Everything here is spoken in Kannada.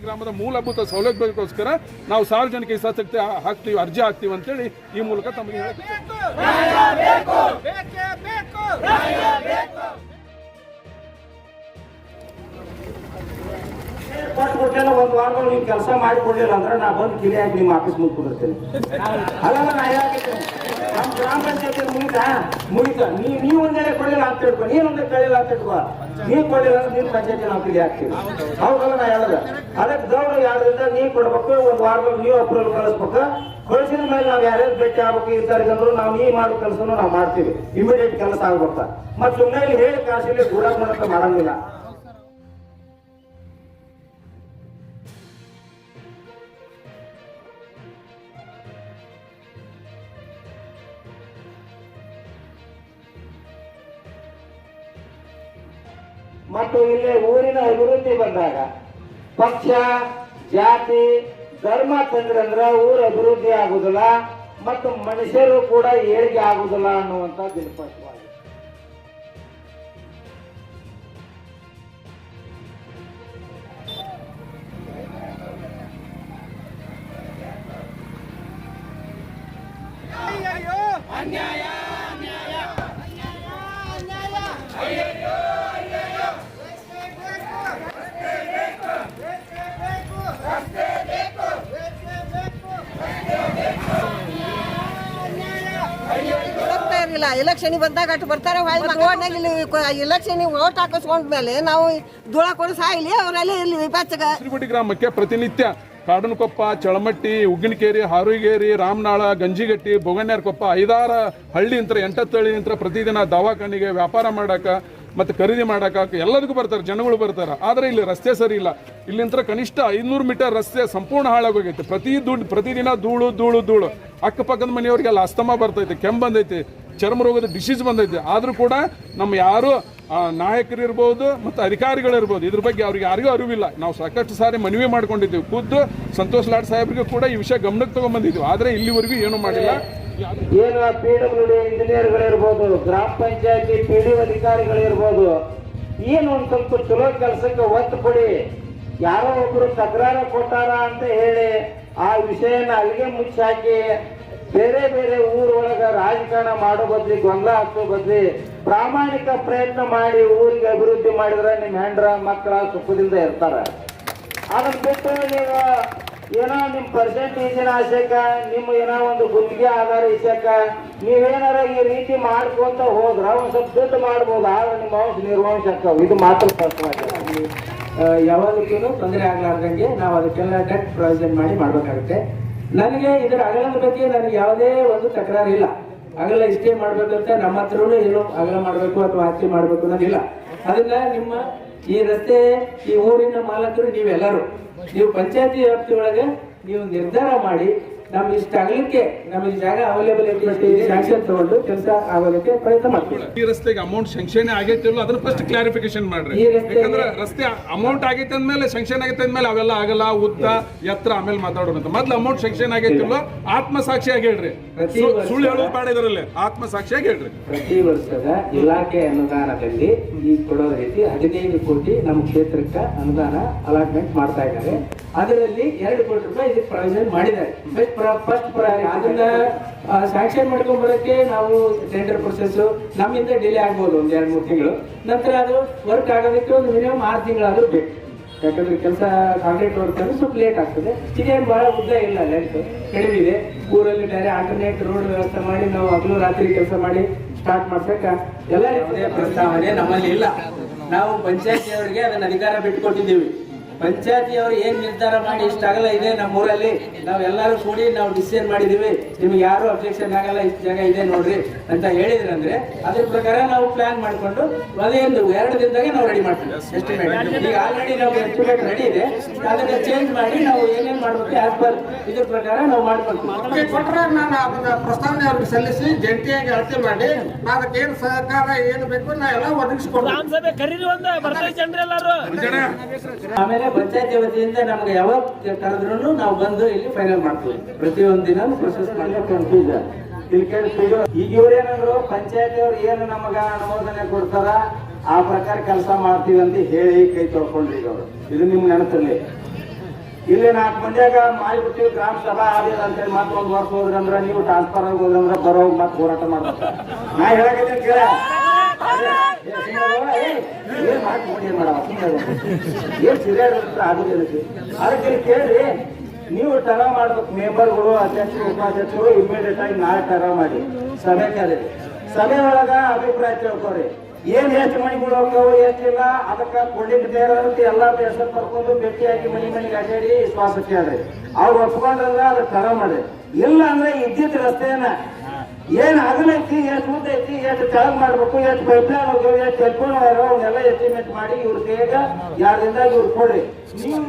ಗ್ರಾಮದ ಮೂಲಭೂತ ಸೌಲಭ್ಯಕ್ಕೋಸ್ಕರ ನಾವು ಸಾರ್ವಜನಿಕ ಹಿತಾಸಕ್ತಿ ಹಾಕ್ತೀವಿ, ಅರ್ಜಿ ಹಾಕ್ತೀವಿ ಅಂತೇಳಿ ಈ ಮೂಲಕ ತಮಗೆ ಕೊಟ್ಬಿಟ್ಟೆಲ್ಲ ಒಂದ್ ವಾರಗಳು ನೀವು ಕೆಲಸ ಮಾಡಿಕೊಡ್ಲಿಲ್ಲ ಅಂದ್ರೆ ನಾ ಬಂದು ಕಿರಿಯಾಗಿ ನಿಮ್ಮ ಆಫೀಸ್ ಮುಂದೆ ಗ್ರಾಮ ಪಂಚಾಯತಿ ಮುಗಿತಾ? ಮುಗಿತ. ನೀ ನೀ ಒಂದೇಳೆ ಕೊಡಲಿಲ್ಲ ಅಂತ ತಿಳ್ಕೊ. ನೀನ್ ಒಂದೇ ಕೇಳಿಲ್ಲ ಅಂತ ತಿಳ್ಕೊ. ನೀ ಕೊಡಲಿಲ್ಲ ಅಂದ್ರೆ ನೀನ್ ಪಂಚಾಯತಿ ನಾವು ಹಾಕ್ತೀವಿ. ಹೌದಲ್ಲ ನಾ ಹೇಳದ. ಅದಕ್ಕೆ ಗೌರವ ಯಾವ್ದ್ರಿಂದ ನೀ ಕೊಡ್ಬೇಕು, ಒಂದ್ ವಾರದಲ್ಲಿ ನೀವು ಅಪ್ರೂವಲ್ ಕಳಿಸ್ಬೇಕು. ಕಳಿಸಿದ ಮೇಲೆ ನಾವು ಯಾರ್ಯಾರು ಭೇಟಿ ಆಗ್ಬೇಕು ಇರ್ತಾರೆ ಅಂದ್ರು ನಾವು ನೀ ಮಾಡೋ ಕೆಲಸನೂ ನಾವು ಮಾಡ್ತೀವಿ. ಇಮಿಡಿಯೇಟ್ ಕೆಲಸ ಆಗ್ಬಿಡ್ತಾ. ಮತ್ತೆ ಸುಮ್ಮನೆ ಹೇಳಿ ಕಾಸಿಲ್ಲಿ ದೂರ ಮಾಡಕ್ಕೆ ಮಾಡಂಗಿಲ್ಲ. ಮತ್ತು ಇಲ್ಲೇ ಊರಿನ ಅಭಿವೃದ್ಧಿ ಬಂದಾಗ ಪಕ್ಷ, ಜಾತಿ, ಧರ್ಮ ತಂದ್ರಂದ್ರ ಊರ ಅಭಿವೃದ್ಧಿ ಆಗುದಿಲ್ಲ ಮತ್ತು ಮನುಷ್ಯರು ಕೂಡ ಏಳಿಗೆ ಆಗುದಿಲ್ಲ ಅನ್ನುವಂತ ಅನ್ಯಾಯ ಅನ್ಯಾಯ ಅಯ್ಯಯ್ಯೋ ಅಯ್ಯಯ್ಯೋ ರಸ್ತೆ ಬೇಕು ರಸ್ತೆ ಬೇಕು ರಸ್ತೆ ಬೇಕು ರಸ್ತೆ ಬೇಕು ರಸ್ತೆ ಬೇಕು ಇರಲಿಲ್ಲ ಎಲೆಕ್ಷನ್ ಬಂದಾಗ ಅಷ್ಟು ಬರ್ತಾರೆ ಇಲ್ಲಿ ಎಲೆಕ್ಷನ್ ಓಟ್ ಹಾಕಿಸ್ಕೊಂಡ್ಮೇಲೆ ನಾವು ಧೂಳ ಕೊಡ ಸಾಯಿಲಿ ಅವರೆಲ್ಲ ಇಲ್ಲಿ ವಿಪಾಚಕ ಚಿರುಗುಟ್ಟಿ ಗ್ರಾಮಕ್ಕೆ ಪ್ರತಿನಿತ್ಯ ಕಾಡನಕೊಪ್ಪ ಚಳಮಟ್ಟಿ ಉಗ್ಗಿನಕೇರಿ ಹಾರುಗೇರಿ ರಾಮನಾಳ ಗಂಜಿಗಟ್ಟಿ ಬೊಗಣ್ಯಾರ್ಕೊಪ್ಪ ಐದಾರ ಹಳ್ಳಿ ಅಂತ ಎಂಟತ್ತು ಹಳ್ಳಿ ಅಂತ ಪ್ರತಿದಿನ ದವಾಖಾನಿಗೆ ವ್ಯಾಪಾರ ಮಾಡಕ ಮತ್ತೆ ಖರೀದಿ ಮಾಡಕ ಎಲ್ಲದಕ್ಕೂ ಬರ್ತಾರೆ, ಜನಗಳು ಬರ್ತಾರೆ. ಆದರೆ ಇಲ್ಲಿ ರಸ್ತೆ ಸರಿ ಇಲ್ಲ. ಇಲ್ಲಿಂತ್ರ ಕನಿಷ್ಠ ಐನೂರು ಮೀಟರ್ ರಸ್ತೆ ಸಂಪೂರ್ಣ ಹಾಳಾಗೋಗೈತೆ. ಪ್ರತಿ ದುಡ್ಡು ಪ್ರತಿದಿನ ಧೂಳು ಧೂಳು ಧೂಳು. ಅಕ್ಕಪಕ್ಕದ ಮನೆಯವರಿಗೆಲ್ಲ ಅಸ್ತಮ ಬರ್ತೈತೆ, ಕೆಮ್ಮು ಬಂದೈತೆ, ಚರ್ಮ ರೋಗದ ಡಿಸೀಸ್ ಬಂದೈತೆ. ಆದರೂ ಕೂಡ ನಮ್ಮ ಯಾರು ನಾಯಕರು ಇರ್ಬೋದು ಮತ್ತು ಅಧಿಕಾರಿಗಳಿರ್ಬೋದು, ಇದ್ರ ಬಗ್ಗೆ ಅವ್ರಿಗೆ ಯಾರಿಗೂ ಅರಿವಿಲ್ಲ. ನಾವು ಸಾಕಷ್ಟು ಸಾರಿ ಮನವಿ ಮಾಡ್ಕೊಂಡಿದ್ದೀವಿ. ಖುದ್ದು ಸಂತೋಷ್ ಲಾಡ್ ಸಾಹೇಬ್ರಿಗೂ ಕೂಡ ಈ ವಿಷಯ ಗಮನಕ್ಕೆ ತೊಗೊಂಬಂದಿದ್ದೀವಿ ಆದರೆ ಇಲ್ಲಿವರೆಗೂ ಏನೂ ಮಾಡಿಲ್ಲ. ಏನು ಪಿ ಡಬ್ಲ್ಯೂ ಡಿ ಇಂಜಿನಿಯರ್ಗಳಿರ್ಬೋದು, ಗ್ರಾಮ ಪಂಚಾಯತಿ ಪಿ ಡಿ ಅಧಿಕಾರಿಗಳಿರ್ಬೋದು, ಏನು ಒಂದು ಸ್ವಲ್ಪ ಚಲೋ ಕೆಲಸಕ್ಕೆ ಒತ್ತು ಕೊಡಿ. ಯಾರೋ ಒಬ್ರು ತಕರಾರು ಕೊಟ್ಟಾರ ಅಂತ ಹೇಳಿ ಆ ವಿಷಯನ ಅಲ್ಲಿಗೆ ಮುಚ್ಚಾಕಿ ಬೇರೆ ಬೇರೆ ಊರೊಳಗ ರಾಜಕಾರಣ ಮಾಡೋ ಬದ್ಲಿ, ಗೊಂದಲ ಹಾಕೋ ಬದ್ಲಿ, ಪ್ರಾಮಾಣಿಕ ಪ್ರಯತ್ನ ಮಾಡಿ ಊರಿಗೆ ಅಭಿವೃದ್ಧಿ ಮಾಡಿದ್ರೆ ನಿಮ್ಮ ಹೆಂಡ್ರ ಮಕ್ಕಳ ಸುಖದಿಂದ ಇರ್ತಾರೆ. ಅದನ್ನ ಬಿಟ್ಟು ನೀವು ಏನೋ ನಿಮ್ ಪರ್ಸೆಂಟೇಜಿನ ಆಸೆಕ ನಿಮ್ಮ ಏನೋ ಒಂದು ಗುತ್ತಿಗೆ ಆಧಾರ ಇಸಕ ನೀವೇನಾರ ಈ ರೀತಿ ಮಾಡ್ಕೊಂತ ಹೋದ್ರ ಒಂದ್ ಸ್ವಲ್ಪ ದುಡ್ಡು ಮಾಡ್ಬೋದು? ಆದ್ರೆ ನಿಮ್ಮ ವಂಶ ನಿರ್ವಂಶ ಆಕ್ಕವು. ಇದು ಮಾತ್ರ ಯಾವಾಗಲೂ ತೊಂದರೆ ಆಗ್ಲಾರ್ದಂಗೆ ನಾವು ಅದಕ್ಕೆಲ್ಲ ಟೆಕ್ ಪ್ರೊವಿಷನ್ ಮಾಡಿ ಮಾಡ್ಬೇಕಾಗುತ್ತೆ. ನನಗೆ ಇದರ ಅಗಲದ ಬಗ್ಗೆ ನನಗೆ ಯಾವುದೇ ಒಂದು ತಕರಾರು ಇಲ್ಲ. ಅಗಲ ಇಷ್ಟೇ ಮಾಡ್ಬೇಕಂತ ನಮ್ಮ ಹತ್ರನೂ ಏನು ಅಗಲ ಮಾಡಬೇಕು ಅಥವಾ ಆಚೆ ಮಾಡಬೇಕು ಅನ್ನೋದಿಲ್ಲ. ಅದನ್ನ ನಿಮ್ಮ ಈ ರಸ್ತೆ ಈ ಊರಿನ ಮಾಲಕರು ನೀವೆಲ್ಲರೂ. ನೀವು ಪಂಚಾಯತಿ ವ್ಯಾಪ್ತಿಯೊಳಗೆ ನೀವು ನಿರ್ಧಾರ ಮಾಡಿ ನಮ್ಮ ಇಷ್ಟ ಆಗಲಿಕ್ಕೆ ನಮಗೆ ಜಾಗ ಅವೈಲೇಬಲ್ ಐತಿ ಸ್ಯಾಂಕ್ಷನ್ ತಗೊಂಡು ಕೆಲಸ ಆಗೋದಕ್ಕೆ ಪ್ರಯತ್ನ ಮಾಡ್ತೀವಿ. ಈ ರಸ್ತೆಗೆ ಅಮೌಂಟ್ ಶಂಕ್ಷನ್ ಆಗೈತೆ ಇಲ್ಲ ಅದನ್ನ ಫಸ್ಟ್ ಕ್ಲಾರಿಫಿಕೇಶನ್ ಮಾಡ್ರಿ. ಯಾಕಂದ್ರೆ ರಸ್ತೆ ಅಮೌಂಟ್ ಆಗೈತೆ ಅಂದ್ಮೇಲೆ ಶಂಕ್ಷನ್ ಆಗೈತೆ ಅಂದ್ಮೇಲೆ ಅವೆಲ್ಲ ಆಗಲ್ಲ ಉದ್ದ ಎತ್ತರ ಆಮೇಲೆ ಮಾತಾಡೋಣ ಅಂತ. ಮೊದ್ಲು ಅಮೌಂಟ್ ಶಂಕ್ಷನ್ ಆಗೈತಿಲ್ಲ ಆತ್ಮಸಾಕ್ಷಿಯಾಗಿ ಹೇಳ್ರಿ. ಸುಳ್ಳು ಹೇಳೋದು ಬೇಡ ಇದರಲ್ಲಿ. ಆತ್ಮಸಾಕ್ಷಿಯಾಗಿ ಹೇಳ್ರಿ. ಪ್ರತಿ ವರ್ಷದ ಇಲಾಖೆ ಅನುದಾನದಲ್ಲಿ ಈ ಕೊಡೋ ರೀತಿ ಹದಿನೈದು ಕೋಟಿ ನಮ್ಮ ಕ್ಷೇತ್ರಕ್ಕೆ ಅನುದಾನ ಅಲಾಟ್ಮೆಂಟ್ ಮಾಡ್ತಾ ಇದ್ದಾರೆ. ಅದರಲ್ಲಿ ಎರಡು ಕೋಟಿ ರೂಪಾಯಿ ಇದಕ್ಕೆ ಪ್ರಾವಿಷನ್ ಮಾಡಿದ್ದಾರೆ. ಫಸ್ಟ್ ಅದನ್ನ ಸ್ಯಾಂಕ್ಷನ್ ಮಾಡ್ಕೊಂಡ್ ಬರೋಕ್ಕೆ ನಾವು ಟೆಂಡರ್ ಪ್ರೊಸೆಸ್ ನಮ್ಮಿಂದ ಡಿಲೇ ಆಗ್ಬೋದು ಒಂದ್ ಎರಡು, ಮೂರು ತಿಂಗಳು. ನಂತರ ಅದು ವರ್ಕ್ ಆಗೋದಕ್ಕೆ ಒಂದು ಮಿನಿಮಮ್ ಆರು ತಿಂಗಳಾದ್ರೂ ಬೇಕು. ಯಾಕಂದ್ರೆ ಕೆಲಸ ಕಾಂಕ್ರೀಟ್ ವರ್ಕ್ ಅಂದ್ರೆ ಸ್ವಲ್ಪ ಲೇಟ್ ಆಗ್ತದೆ. ಇದೇನು ಬಹಳ ಉದ್ದ ಇಲ್ಲ ಲೆಂತ್ ಕಡಿಮೆ ಇದೆ. ಊರಲ್ಲಿ ಬೇರೆ ಆಲ್ಟರ್ನೇಟ್ ರೋಡ್ ವ್ಯವಸ್ಥೆ ಮಾಡಿ, ನಾವು ಹಗಲು ರಾತ್ರಿ ಕೆಲಸ ಮಾಡಿ ಸ್ಟಾರ್ಟ್ ಮಾಡ್ಸಕ್ಕ ಎಲ್ಲ ಪ್ರಸ್ತಾವನೆ ನಮ್ಮಲ್ಲಿ ಇಲ್ಲ. ನಾವು ಪಂಚಾಯತಿಯವರಿಗೆ ಅದನ್ನ ಅಧಿಕಾರ ಬಿಟ್ಟುಕೊಟ್ಟಿದ್ದೀವಿ ಪಂಚಾಯತಿಯವರು ಏನ್ ನಿರ್ಧಾರ ಮಾಡಿ ಇಷ್ಟಾಗಲ್ಲ ಇದೆ ನಮ್ಮ ಊರಲ್ಲಿ. ನಾವು ಎಲ್ಲರೂ ಕೂಡಿ ನಾವು ಡಿಸಿಷನ್ ಮಾಡಿದೀವಿ. ನಿಮ್ಗೆ ಯಾರು ಅಬ್ಜೆಕ್ಷನ್ ಆಗಲ್ಲ ಇಷ್ಟು ಜಾಗ ಇದೆ ನೋಡ್ರಿ ಅಂತ ಹೇಳಿದ್ರಂದ್ರೆ ಅದ್ರ ಪ್ರಕಾರ ನಾವು ಪ್ಲಾನ್ ಮಾಡ್ಕೊಂಡು ಅದೇ ಒಂದು ಎರಡು ದಿನದಾಗೆ ನಾವು ರೆಡಿ ಮಾಡ್ತೀವಿ. ಎಸ್ಟಿಮೇಟ್ ಈಗ ಆಲ್ರೆಡಿ ನಾವು ಎಸ್ಟಿಮೇಟ್ ರೆಡಿ ಇದೆ. ಅದನ್ನ ಚೇಂಜ್ ಮಾಡಿ ನಾವು ಏನೇನ್ ಮಾಡ್ಬೇಕು ಆಸ್ ಪರ್ ಇದ್ರ ಪ್ರಕಾರ ನಾವು ಮಾಡ್ಕೊಳ್ತೀವಿ. ಕೊಟ್ಟರೆ ನಾನು ಅದನ್ನ ಪ್ರಸ್ತಾವನೆ ಅವ್ರಿಗೆ ಸಲ್ಲಿಸಿ ಜಂಟಿಯಾಗಿ ಅಳತೆ ಮಾಡಿ ಅದಕ್ಕೆ ಏನು ಸಹಕಾರ ಏನು ಬೇಕು ನಾ ಎಲ್ಲ ಒದಗಿಸ್ಕೊಡ್ತೀನಿ ಆಮೇಲೆ ಪಂಚಾಯತಿ ವತಿಯಿಂದ ನಮ್ಗೆ ಯಾವಾಗ ಕರೆದ್ರು ನಾವು ಬಂದು ಇಲ್ಲಿ ಫೈನಲ್ ಮಾಡ್ತೀವಿ. ಪ್ರತಿಯೊಂದು ದಿನ ಪ್ರೊಸೆಸ್ ಮಾಡಿ ಈಗ ಇವ್ರೇನಂದ್ರು ಪಂಚಾಯತಿ ಅವ್ರು ಏನು ನಮಗ ಅನುಮೋದನೆ ಕೊಡ್ತಾರ ಆ ಪ್ರಕಾರ ಕೆಲಸ ಮಾಡ್ತೀವಿ ಅಂತ ಹೇಳಿ ಕೈ ತೊಳ್ಕೊಂಡ್ರಿ ಈಗ ಅವರು. ಇದು ನಿಮ್ ನೆನಪಲ್ಲಿ. ಇಲ್ಲಿ ನಾಲ್ಕು ಮಂದಿಯಾಗ ಮಾಡಿಬಿಟ್ಟು ಗ್ರಾಮ ಸಭಾ ಆಗಿದೆ ಅಂತೇಳಿ ಮತ್ತೆ ಒಂದು ವರ್ಷ ಹೋದ್ರಂದ್ರ ನೀವು ಟ್ರಾನ್ಸ್ಫರ್ ಆಗಿ ಹೋದ್ರಂದ್ರ ಬರೋ ಮತ್ತೆ ಹೋರಾಟ ಮಾಡ್ಬೇಕು. ನಾ ಹೇಳಕತ್ತೀನಿ ಕೇಳ. ಮಾಡವ ನೀವು ಟರ ಮಾಡ್ಬೇಕು ಮೆಂಬರ್ಗಳು ಅಧ್ಯಕ್ಷರು ಉಪಾಧ್ಯಕ್ಷರು ಇಮಿಡಿಯೇಟ್ ಆಗಿ ನಾಳೆ ಟರ ಮಾಡಿ ಸಭೆ ಕರೀರಿ ಸಭೆ ಒಳಗ ಅಭಿಪ್ರಾಯ ತಿಳ್ಕೊರಿ ಏನ್ ಎಷ್ಟು ಮನೆಗಳು ಹೋಗ್ತಾವು ಎಷ್ಟಿಲ್ಲ ಅದಕ್ಕೆ ಕೊಂಡಿದ್ದೇರ ಅಂತ ಎಲ್ಲಾ ಹೆಸರು ಕರ್ಕೊಂಡು ಭೇಟಿಯಾಗಿ ಮನೆ ಮನೆಗೆ ಅಡ್ಡಾಡಿ ಶ್ವಾಸ ಕೇಳ್ರಿ ಅವ್ರು ಒಪ್ಕೊಂಡ್ರಲ್ಲ ಅದಕ್ಕೆ ತರ ಮಾಡ್ರಿ ಇಲ್ಲ ಅಂದ್ರೆ ಇದ್ದಿದ್ದ ರಸ್ತೆಯನ್ನ ಏನ್ ಅಗಲೈತಿ ಎಷ್ಟು ಐತಿ ಎಷ್ಟು ಕೆಳಗ್ ಮಾಡ್ಬೇಕು, ಎಷ್ಟು ಪೈಪ್ಲೈನ್ ಹೋಗ್ಯಾವ ಎಷ್ಟು ಟೆಲಿಫೋನ್ ಅವನ್ನೆಲ್ಲ ಎಸ್ಟಿಮೇಟ್ ಮಾಡಿ ಇವ್ರ ಕೈಯಾಗ ಯಾರಿಂದ ಇವ್ರು ಕೊಡ್ರಿ. ನೀವು